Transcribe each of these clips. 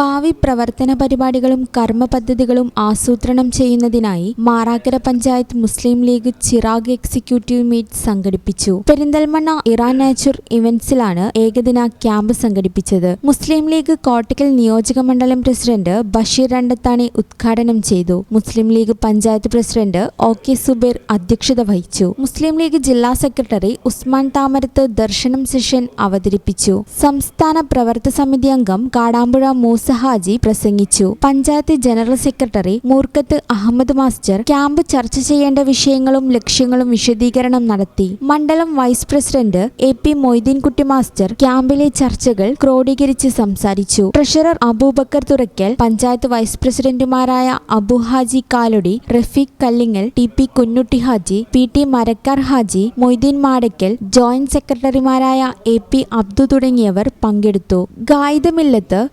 ഭാവി പ്രവർത്തന പരിപാടികളും കർമ്മ പദ്ധതികളും ആസൂത്രണം ചെയ്യുന്നതിനായി മാറാക്കര പഞ്ചായത്ത് മുസ്ലിം ലീഗ് ചിറാഗ് എക്സിക്യൂട്ടീവ് മീറ്റ് സംഘടിപ്പിച്ചു. പെരിന്തൽമണ്ണ ഇറാൻ നാച്ചുർ ഇവന്റ്സിലാണ് ഏകദിന ക്യാമ്പ് സംഘടിപ്പിച്ചത്. മുസ്ലിം ലീഗ് കോട്ടക്കൽ നിയോജക മണ്ഡലം പ്രസിഡന്റ് ബഷീർ രണ്ടത്താണി ഉദ്ഘാടനം ചെയ്തു. Muslim League panchayat president O K Zubair അധ്യക്ഷത വഹിച്ചു. മുസ്ലിം ലീഗ് ജില്ലാ സെക്രട്ടറി ഉസ്മാൻ താമരത്ത് ദർശനം സെഷൻ അവതരിപ്പിച്ചു. സംസ്ഥാന പ്രവർത്തക സമിതി അംഗം കാടാമ്പുഴ മൂസ ഹാജി പ്രസംഗിച്ചു. Panchayat general secretary Moorkath Ahammed master camp ചർച്ച ചെയ്യേണ്ട വിഷയങ്ങളും ലക്ഷ്യങ്ങളും വിശദീകരണം നടത്തി. മണ്ഡലം vice president A P Moideenkutty master ക്യാമ്പിലെ ചർച്ചകൾ ക്രോഡീകരിച്ച് സംസാരിച്ചു. ട്രഷറർ അബൂബക്കർ തുറക്കൽ പഞ്ചായത്ത് വൈസ് പ്രസിഡന്റുമാരായ Abu Haji Kalodi Rafeeq Kallingal T P Kunjutty Haji P T Marakkar Haji Moideen Madakkal joint സെക്രട്ടറിമാരായ എ പി അബ്ദു തുടങ്ങിയവർ പങ്കെടുത്തു. ഗായിദമില്ലത്ത്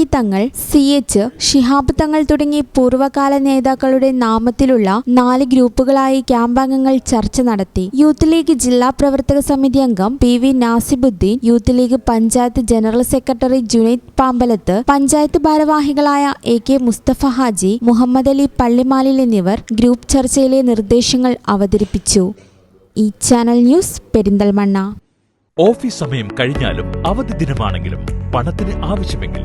ബാഫക്കി തങ്ങൾ സി എച്ച് ഷിഹാബ് തങ്ങൾ തുടങ്ങി പൂർവകാല നേതാക്കളുടെ നാമത്തിലുള്ള നാല് ഗ്രൂപ്പുകളായി ക്യാമ്പാംഗങ്ങൾ ചർച്ച നടത്തി. യൂത്ത് ലീഗ് ജില്ലാ പ്രവർത്തക സമിതി അംഗം P V Nasibuddin Youth League panchayat general secretary Junaid Pambalath panchayat ഭാരവാഹികളായ എ കെ മുസ്തഫ ഹാജി മുഹമ്മദ് അലി പള്ളിമാലിൽ എന്നിവർ ഗ്രൂപ്പ് ചർച്ചയിലെ നിർദ്ദേശങ്ങൾ അവതരിപ്പിച്ചു. ഈ ചാനൽ ന്യൂസ് പെരിന്തൽമണ്ണ. ഓഫീസ് സമയം കഴിഞ്ഞാലും അവധി ദിനമാണെങ്കിലും പണത്തിന് ആവശ്യമെങ്കിൽ